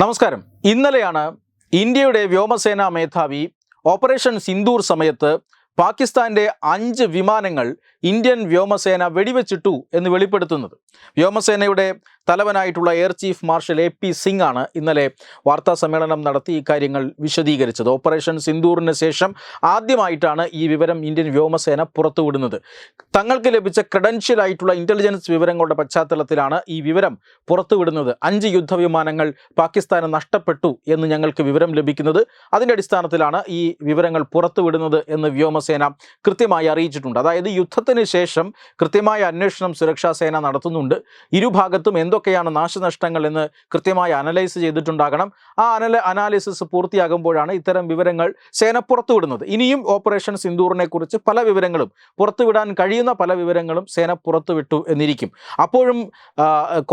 നമസ്കാരം. ഇന്നലെയാണ് ഇന്ത്യയുടെ വ്യോമസേനാ മേധാവി ഓപ്പറേഷൻ സിന്ദൂർ സമയത്ത് പാകിസ്ഥാന്റെ അഞ്ച് വിമാനങ്ങൾ ഇന്ത്യൻ വ്യോമസേന വെടിവെച്ചിട്ടു എന്ന് വെളിപ്പെടുത്തുന്നത്. വ്യോമസേനയുടെ തലവനായിട്ടുള്ള air chief marshal A P Singh ആണ് ഇന്നലെ വാർത്താ സമ്മേളനം നടത്തി ഇക്കാര്യങ്ങൾ വിശദീകരിച്ചത്. ഓപ്പറേഷൻ സിന്ദൂറിന് ശേഷം ആദ്യമായിട്ടാണ് ഈ വിവരം ഇന്ത്യൻ വ്യോമസേന പുറത്തുവിടുന്നത്. തങ്ങൾക്ക് ലഭിച്ച ക്രെഡൻഷ്യൽ ആയിട്ടുള്ള ഇന്റലിജൻസ് വിവരങ്ങളുടെ പശ്ചാത്തലത്തിലാണ് ഈ വിവരം പുറത്തുവിടുന്നത്. അഞ്ച് യുദ്ധവിമാനങ്ങൾ പാകിസ്ഥാന് നഷ്ടപ്പെട്ടു എന്ന് ഞങ്ങൾക്ക് വിവരം ലഭിക്കുന്നത്. അതിന്റെ അടിസ്ഥാനത്തിലാണ് ഈ വിവരങ്ങൾ പുറത്തുവിടുന്നത് എന്ന് വ്യോമസേന കൃത്യമായി അറിയിച്ചിട്ടുണ്ട്. അതായത് യുദ്ധത്തിന് ശേഷം കൃത്യമായ അന്വേഷണം സുരക്ഷാ സേന നടത്തുന്നുണ്ട്. ഇരുഭാഗത്തും എന്തൊക്കെയാണ് നാശനഷ്ടങ്ങൾ എന്ന് കൃത്യമായി അനലൈസ് ചെയ്തിട്ടുണ്ടാകണം. ആ അനല അനാലിസിസ് പൂർത്തിയാകുമ്പോഴാണ് ഇത്തരം വിവരങ്ങൾ സേന പുറത്തുവിടുന്നത് ഇനിയും ഓപ്പറേഷൻ സിന്ദൂറിനെ കുറിച്ച് പല വിവരങ്ങളും പുറത്തുവിടാൻ കഴിയുന്ന പല വിവരങ്ങളും സേന പുറത്തുവിട്ടു എന്നിരിക്കും. അപ്പോഴും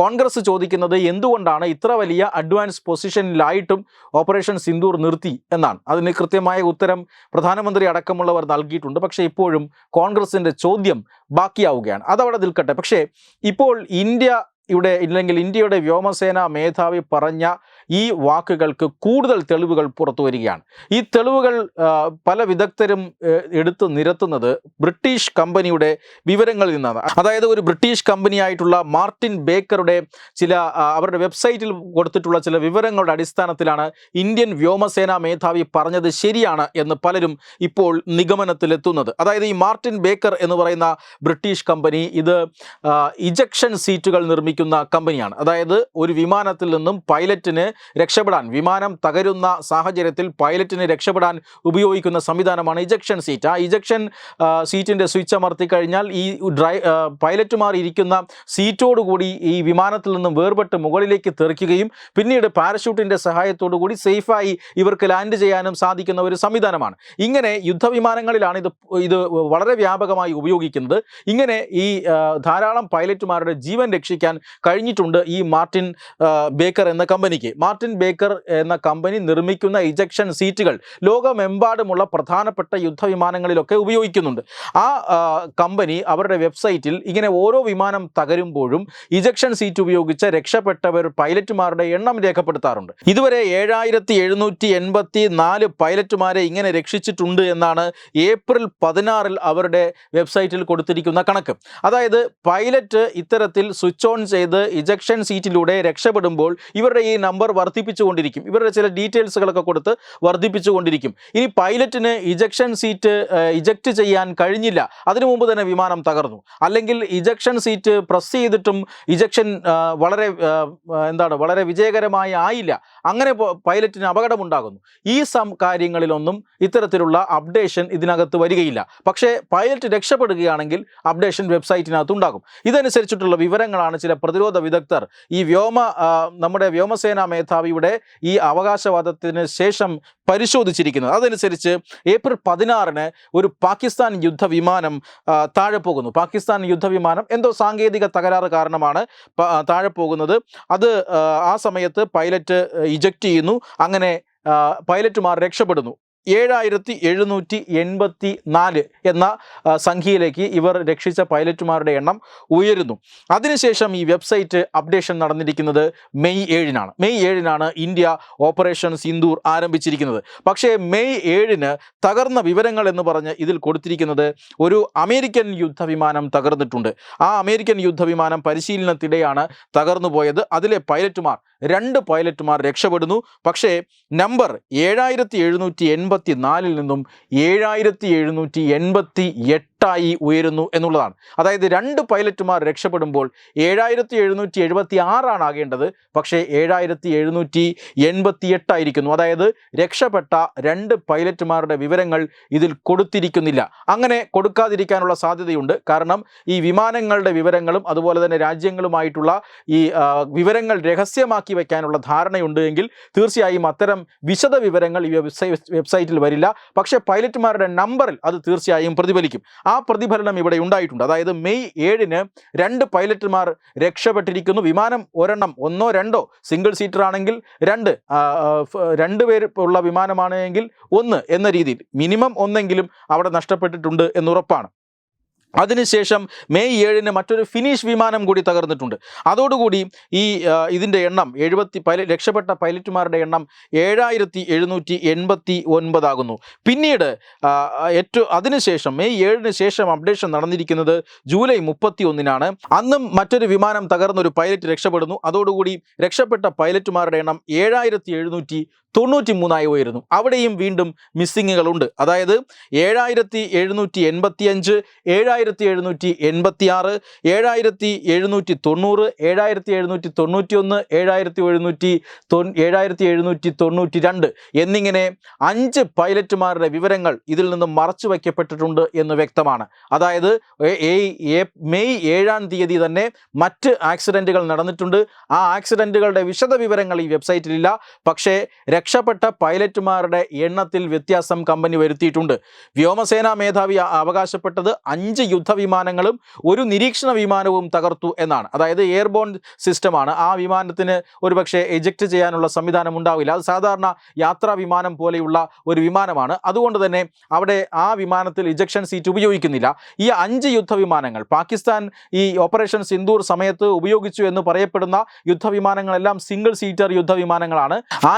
കോൺഗ്രസ് ചോദിക്കുന്നത് എന്തുകൊണ്ടാണ് ഇത്ര വലിയ അഡ്വാൻസ് പൊസിഷനിലായിട്ടും ഓപ്പറേഷൻ സിന്ദൂർ നിർത്തി എന്നാണ്. അതിന് കൃത്യമായ ഉത്തരം പ്രധാനമന്ത്രി അടക്കമുള്ളവർ നൽകിയിട്ടുണ്ട്. പക്ഷേ ഇപ്പോഴും കോൺഗ്രസിന്റെ ചോദ്യം ബാക്കിയാവുകയാണ്. അതവിടെ നിൽക്കട്ടെ. പക്ഷേ ഇപ്പോൾ ഇന്ത്യ യുടെ ഇല്ലെങ്കിൽ ഇന്ത്യയുടെ വ്യോമസേന മേധാവി പറഞ്ഞ ഈ വാക്കുകൾക്ക് കൂടുതൽ തെളിവുകൾ പുറത്തു വരികയാണ്. ഈ തെളിവുകൾ പല വിദഗ്ധരും എടുത്തു നിരത്തുന്നത് ബ്രിട്ടീഷ് കമ്പനിയുടെ വിവരങ്ങളിൽ നിന്നാണ്. അതായത് ഒരു ബ്രിട്ടീഷ് കമ്പനിയായിട്ടുള്ള മാർട്ടിൻ ബേക്കറുടെ ചില അവരുടെ വെബ്സൈറ്റിൽ കൊടുത്തിട്ടുള്ള ചില വിവരങ്ങളുടെ അടിസ്ഥാനത്തിലാണ് ഇന്ത്യൻ വ്യോമസേനാ മേധാവി പറഞ്ഞത് ശരിയാണ് എന്ന് പലരും ഇപ്പോൾ നിഗമനത്തിലെത്തുന്നത്. അതായത് ഈ മാർട്ടിൻ ബേക്കർ എന്ന് പറയുന്ന ബ്രിട്ടീഷ് കമ്പനി ഇത് ഇജക്ഷൻ സീറ്റുകൾ നിർമ്മിക്കുന്ന കമ്പനിയാണ്. അതായത് ഒരു വിമാനത്തിൽ നിന്നും പൈലറ്റിന് രക്ഷപ്പെടാൻ വിമാനം തകരുന്ന സാഹചര്യത്തിൽ പൈലറ്റിന് രക്ഷപ്പെടാൻ ഉപയോഗിക്കുന്ന സംവിധാനമാണ് ഇജക്ഷൻ സീറ്റ്. ആ ഇജക്ഷൻ സീറ്റിന്റെ സ്വിച്ച് അമർത്തി കഴിഞ്ഞാൽ ഈ ഡ്രൈ പൈലറ്റുമാർ ഇരിക്കുന്ന സീറ്റോടുകൂടി ഈ വിമാനത്തിൽ നിന്നും വേർപെട്ട് മുകളിലേക്ക് തെറിക്കുകയും പിന്നീട് പാരഷൂട്ടിന്റെ കൂടി സേഫായി ഇവർക്ക് ലാൻഡ് ചെയ്യാനും സാധിക്കുന്ന ഒരു സംവിധാനമാണ്. ഇങ്ങനെ യുദ്ധവിമാനങ്ങളിലാണ് ഇത് ഇത് വളരെ വ്യാപകമായി ഉപയോഗിക്കുന്നത്. ഇങ്ങനെ ഈ ധാരാളം പൈലറ്റുമാരുടെ ജീവൻ രക്ഷിക്കാൻ കഴിഞ്ഞിട്ടുണ്ട് ഈ മാർട്ടിൻ ബേക്കർ എന്ന കമ്പനിക്ക്. മാർട്ടിൻ ബേക്കർ എന്ന കമ്പനി നിർമ്മിക്കുന്ന ഇജക്ഷൻ സീറ്റുകൾ ലോകമെമ്പാടുമുള്ള പ്രധാനപ്പെട്ട യുദ്ധവിമാനങ്ങളിലൊക്കെ ഉപയോഗിക്കുന്നുണ്ട്. ആ കമ്പനി അവരുടെ വെബ്സൈറ്റിൽ ഇങ്ങനെ ഓരോ വിമാനം തകരുമ്പോഴും ഇജക്ഷൻ സീറ്റ് ഉപയോഗിച്ച് രക്ഷപ്പെട്ടവർ പൈലറ്റുമാരുടെ എണ്ണം രേഖപ്പെടുത്താറുണ്ട്. ഇതുവരെ ഏഴായിരത്തി എഴുന്നൂറ്റി എൺപത്തി നാല് പൈലറ്റുമാരെ ഇങ്ങനെ രക്ഷിച്ചിട്ടുണ്ട് എന്നാണ് ഏപ്രിൽ പതിനാറിൽ അവരുടെ വെബ്സൈറ്റിൽ കൊടുത്തിരിക്കുന്ന കണക്ക്. അതായത് പൈലറ്റ് ഇത്തരത്തിൽ സ്വിച്ച് ഓൺ ചെയ്ത് ഇജക്ഷൻ സീറ്റിലൂടെ രക്ഷപ്പെടുമ്പോൾ ഇവരുടെ ഈ നമ്പർ വർദ്ധിപ്പിച്ചുകൊണ്ടിരിക്കും. ഇവരുടെ ചില ഡീറ്റെയിൽസുകളൊക്കെ കൊടുത്ത് വർദ്ധിപ്പിച്ചുകൊണ്ടിരിക്കും. ഇനി പൈലറ്റിന് ഇജക്ഷൻ സീറ്റ് ഇജക്റ്റ് ചെയ്യാൻ കഴിഞ്ഞില്ല. അതിനു മുമ്പ് തന്നെ വിമാനം തകർന്നു. അല്ലെങ്കിൽ ഇജക്ഷൻ സീറ്റ് പ്രസ് ചെയ്തിട്ടും ഇജക്ഷൻ വളരെ എന്താണ് വളരെ വിജയകരമായി ആയില്ല. അങ്ങനെ പൈലറ്റിന് അപകടമുണ്ടാകുന്നു. ഈ സം കാര്യങ്ങളിലൊന്നും ഇത്തരത്തിലുള്ള അപ്ഡേഷൻ ഇതിനകത്ത് വരികയില്ല. പക്ഷേ പൈലറ്റ് രക്ഷപ്പെടുകയാണെങ്കിൽ അപ്ഡേഷൻ വെബ്സൈറ്റിനകത്ത് ഉണ്ടാകും. ഇതനുസരിച്ചിട്ടുള്ള വിവരങ്ങളാണ് ചില പ്രതിരോധ വിദഗ്ധർ ഈ വ്യോമ നമ്മുടെ വ്യോമസേനാ മേധാവിയുടെ ഈ അവകാശവാദത്തിന് ശേഷം പരിശോധിച്ചിരിക്കുന്നത്. അതനുസരിച്ച് ഏപ്രിൽ പതിനാറിന് ഒരു പാകിസ്ഥാൻ യുദ്ധവിമാനം വിമാനം താഴെ പോകുന്നു. പാകിസ്ഥാൻ യുദ്ധവിമാനം എന്തോ സാങ്കേതിക തകരാറ് കാരണമാണ് താഴെ പോകുന്നത്. അത് ആ, സമയത്ത് പൈലറ്റ് ഇജക്റ്റ് ചെയ്യുന്നു. അങ്ങനെ പൈലറ്റുമാർ രക്ഷപ്പെടുന്നു. ഏഴായിരത്തി എഴുന്നൂറ്റി എൺപത്തി നാല് എന്ന സംഖ്യയിലേക്ക് ഇവർ രക്ഷിച്ച പൈലറ്റുമാരുടെ എണ്ണം ഉയരുന്നു. അതിനുശേഷം ഈ വെബ്സൈറ്റ് അപ്ഡേഷൻ നടന്നിരിക്കുന്നത് മെയ് ഏഴിനാണ്. മെയ് ഏഴിനാണ് ഇന്ത്യ ഓപ്പറേഷൻ സിന്ദൂർ ആരംഭിച്ചിരിക്കുന്നത്. പക്ഷേ മെയ് ഏഴിന് തകർന്ന വിവരങ്ങൾ എന്ന് പറഞ്ഞ് ഇതിൽ കൊടുത്തിരിക്കുന്നത് ഒരു അമേരിക്കൻ യുദ്ധവിമാനം തകർന്നിട്ടുണ്ട്. ആ അമേരിക്കൻ യുദ്ധവിമാനം പരിശീലനത്തിടെയാണ് തകർന്നു പോയത്. അതിലെ പൈലറ്റുമാർ രണ്ട് പൈലറ്റുമാർ രക്ഷപ്പെടുന്നു. പക്ഷേ നമ്പർ ഏഴായിരത്തി എഴുന്നൂറ്റി എൺപത്തി നാലിൽ നിന്നും ഏഴായിരത്തി എഴുന്നൂറ്റി എൺപത്തി എട്ടായി ഉയരുന്നു എന്നുള്ളതാണ്. അതായത് രണ്ട് പൈലറ്റുമാർ രക്ഷപ്പെടുമ്പോൾ ഏഴായിരത്തി എഴുന്നൂറ്റി എഴുപത്തി ആറാണ് ആകേണ്ടത്. പക്ഷേ ഏഴായിരത്തി എഴുന്നൂറ്റി എൺപത്തി എട്ടായിരിക്കുന്നു അതായത് രക്ഷപ്പെട്ട രണ്ട് പൈലറ്റുമാരുടെ വിവരങ്ങൾ ഇതിൽ കൊടുത്തിരിക്കുന്നില്ല. അങ്ങനെ കൊടുക്കാതിരിക്കാനുള്ള സാധ്യതയുണ്ട്. കാരണം ഈ വിമാനങ്ങളുടെ വിവരങ്ങളും അതുപോലെ തന്നെ രാജ്യങ്ങളുമായിട്ടുള്ള ഈ വിവരങ്ങൾ രഹസ്യമാക്കി വയ്ക്കാനുള്ള ധാരണയുണ്ട് എങ്കിൽ തീർച്ചയായും അത്തരം വിശദ വിവരങ്ങൾ ഈ വെബ്സൈറ്റ് വെബ്സൈറ്റിൽ വരില്ല. പക്ഷേ പൈലറ്റുമാരുടെ നമ്പറിൽ അത് തീർച്ചയായും പ്രതിഫലിക്കും. ആ പ്രതിഫലനം ഇവിടെ ഉണ്ടായിട്ടുണ്ട്. അതായത് മെയ് ഏഴിന് രണ്ട് പൈലറ്റുമാർ രക്ഷപ്പെട്ടിരിക്കുന്നു. വിമാനം ഒരെണ്ണം ഒന്നോ രണ്ടോ സിംഗിൾ സീറ്റർ ആണെങ്കിൽ രണ്ട് രണ്ട് പേര് ഉള്ള വിമാനമാണെങ്കിൽ ഒന്ന് എന്ന രീതിയിൽ. മിനിമം ഒന്നെങ്കിലും അവിടെ നഷ്ടപ്പെട്ടിട്ടുണ്ട് എന്നുറപ്പാണ് അതിനുശേഷം മെയ് ഏഴിന് മറ്റൊരു ഫിനിഷ് വിമാനം കൂടി തകർന്നിട്ടുണ്ട്. അതോടുകൂടി ഈ ഇതിന്റെ എണ്ണം എഴുപത്തി പൈല രക്ഷപ്പെട്ട പൈലറ്റുമാരുടെ എണ്ണം ഏഴായിരത്തി എഴുന്നൂറ്റി എൺപത്തി ഒൻപതാകുന്നു പിന്നീട് ഏറ്റവും അതിനുശേഷം മെയ് ഏഴിന് ശേഷം അപ്ഡേഷൻ നടന്നിരിക്കുന്നത് ജൂലൈ മുപ്പത്തി ഒന്നിനാണ് അന്നും മറ്റൊരു വിമാനം തകർന്നൊരു പൈലറ്റ് രക്ഷപ്പെടുന്നു. അതോടുകൂടി രക്ഷപ്പെട്ട പൈലറ്റുമാരുടെ എണ്ണം ഏഴായിരത്തി എഴുന്നൂറ്റി തൊണ്ണൂറ്റി മൂന്നായി ഉയരുന്നു. അവിടെയും വീണ്ടും മിസ്സിങ്ങുകളുണ്ട് അതായത് ഏഴായിരത്തി എഴുന്നൂറ്റി എൺപത്തി അഞ്ച് ഏഴായിരത്തി എഴുന്നൂറ്റി എൺപത്തി ആറ് ഏഴായിരത്തി എഴുന്നൂറ്റി തൊണ്ണൂറ് ഏഴായിരത്തി എഴുന്നൂറ്റി തൊണ്ണൂറ്റി ഒന്ന് ഏഴായിരത്തി എഴുന്നൂറ്റി ഏഴായിരത്തി എഴുന്നൂറ്റി തൊണ്ണൂറ്റി രണ്ട് എന്നിങ്ങനെ അഞ്ച് പൈലറ്റുമാരുടെ വിവരങ്ങൾ ഇതിൽ നിന്ന് മറച്ചു വയ്ക്കപ്പെട്ടിട്ടുണ്ട് എന്ന് വ്യക്തമാണ്. അതായത് മെയ് ഏഴാം തീയതി തന്നെ മറ്റ് ആക്സിഡന്റുകൾ നടന്നിട്ടുണ്ട്. ആ ആക്സിഡന്റുകളുടെ വിശദ വിവരങ്ങൾ ഈ വെബ്സൈറ്റിലില്ല. പക്ഷേ രക്ഷപ്പെട്ട പൈലറ്റുമാരുടെ എണ്ണത്തിൽ വ്യത്യാസം കമ്പനി വരുത്തിയിട്ടുണ്ട്. വ്യോമസേനാ മേധാവി അവകാശപ്പെട്ടത് അഞ്ച് യുദ്ധവിമാനങ്ങളും ഒരു നിരീക്ഷണ വിമാനവും തകർത്തു എന്നാണ്. അതായത് എയർബോൺ സിസ്റ്റമാണ്. ആ വിമാനത്തിന് ഒരുപക്ഷെ എജക്റ്റ് ചെയ്യാനുള്ള സംവിധാനം ഉണ്ടാവില്ല. അത് സാധാരണ യാത്രാ വിമാനം പോലെയുള്ള ഒരു വിമാനമാണ്. അതുകൊണ്ട് തന്നെ അവിടെ ആ വിമാനത്തിൽ ഇജക്ഷൻ സീറ്റ് ഉപയോഗിക്കുന്നില്ല. ഈ അഞ്ച് യുദ്ധവിമാനങ്ങൾ പാകിസ്ഥാൻ ഈ ഓപ്പറേഷൻ സിന്ദൂർ സമയത്ത് ഉപയോഗിച്ചു എന്ന് പറയപ്പെടുന്ന യുദ്ധവിമാനങ്ങളെല്ലാം സിംഗിൾ സീറ്റർ യുദ്ധവിമാനങ്ങളാണ്. ആ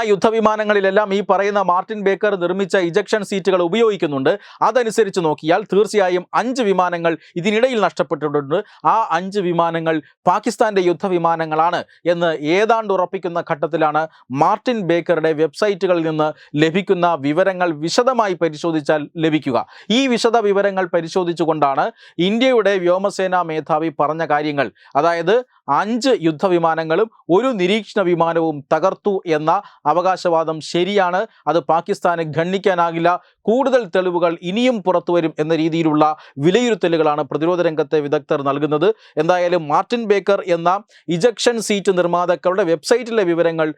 യുദ്ധവിമാനങ്ങളിലെല്ലാം ഈ പറയുന്ന മാർട്ടിൻ ബേക്കർ നിർമ്മിച്ച ഇജക്ഷൻ സീറ്റുകൾ ഉപയോഗിക്കുന്നുണ്ട്. അതനുസരിച്ച് നോക്കിയാൽ തീർച്ചയായും അഞ്ച് വിമാനങ്ങൾ ഇതിനിടയിൽ നഷ്ടപ്പെട്ടിട്ടുണ്ട്. ആ അഞ്ച് വിമാനങ്ങൾ പാകിസ്ഥാന്റെ യുദ്ധവിമാനങ്ങളാണ് എന്ന് ഏതാണ്ട് ഉറപ്പിക്കുന്ന ഘട്ടത്തിലാണ് മാർട്ടിൻ ബേക്കറുടെ വെബ്സൈറ്റുകളിൽ നിന്ന് ലഭിക്കുന്ന വിവരങ്ങൾ വിശദമായി പരിശോധിച്ചാൽ ലഭിക്കുക. ഈ വിശദ വിവരങ്ങൾ പരിശോധിച്ചുകൊണ്ടാണ് ഇന്ത്യയുടെ വ്യോമസേനാ മേധാവി പറഞ്ഞ കാര്യങ്ങൾ. അതായത് അഞ്ച് യുദ്ധവിമാനങ്ങളും ഒരു നിരീക്ഷണ വിമാനവും തകർത്തു എന്ന അവകാശവാദം ശരിയാണ്. അത് പാകിസ്ഥാന് ഖണ്ഡിക്കാനാകില്ല. കൂടുതൽ തെളിവുകൾ ഇനിയും പുറത്തുവരും എന്ന രീതിയിലുള്ള വിലയിരുത്തലുകളാണ് പ്രതിരോധ രംഗത്തെ വിദഗ്ധർ നൽകുന്നത്. എന്തായാലും മാർട്ടിൻ ബേക്കർ എന്ന ഇജക്ഷൻ സീറ്റ് നിർമ്മാതാക്കളുടെ വെബ്സൈറ്റിലെ വിവരങ്ങൾ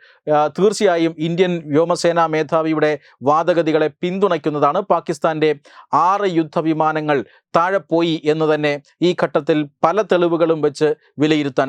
തീർച്ചയായും ഇന്ത്യൻ വ്യോമസേനാ മേധാവിയുടെ വാദഗതികളെ പിന്തുണയ്ക്കുന്നതാണ്. പാകിസ്ഥാന്റെ ആറ് യുദ്ധവിമാനങ്ങൾ താഴെ പോയി എന്ന് തന്നെ ഈ ഘട്ടത്തിൽ പല തെളിവുകളും വെച്ച് വിലയിരുത്താൻ